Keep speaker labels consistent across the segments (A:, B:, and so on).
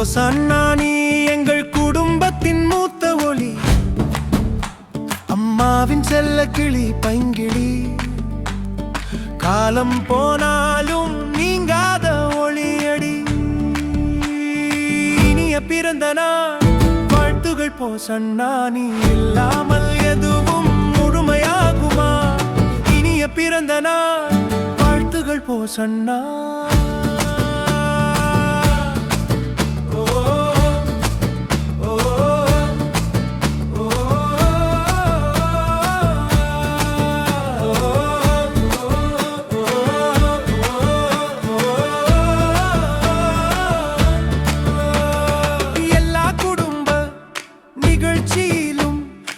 A: ஓசன்னா நீ எங்கள் குடும்பத்தின் மூத்த ஒளி. அம்மாவின் செல்ல கிளி பைங்கிளி. காலம் போனாலும் நீங்காத ஒளியடி. இனிய பிறந்த நாள் வாழ்த்துகள் போசண்ணா நீ இல்லாமல் எதுவும் முழுமையாகுமா? இனிய பிறந்த நாள் வாழ்த்துகள் போசண்ணா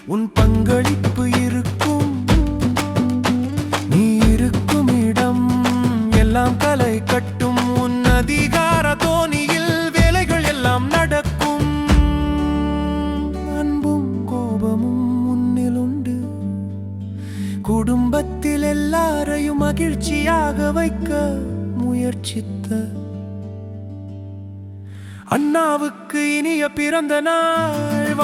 A: உன் பங்களிப்பு இருக்கும். நீ இருக்கும் இடம். எல்லாம் கலை கட்டும். உன் அதிகார தோணியில் வேலைகள் எல்லாம் நடக்கும். அன்பும் கோபமும் உன்னில் உண்டு. குடும்பத்தில் எல்லாரையும் மகிழ்ச்சியாக வைக்க முயற்சித்த அண்ணாவுக்கு இனிய பிறந்த நாள்.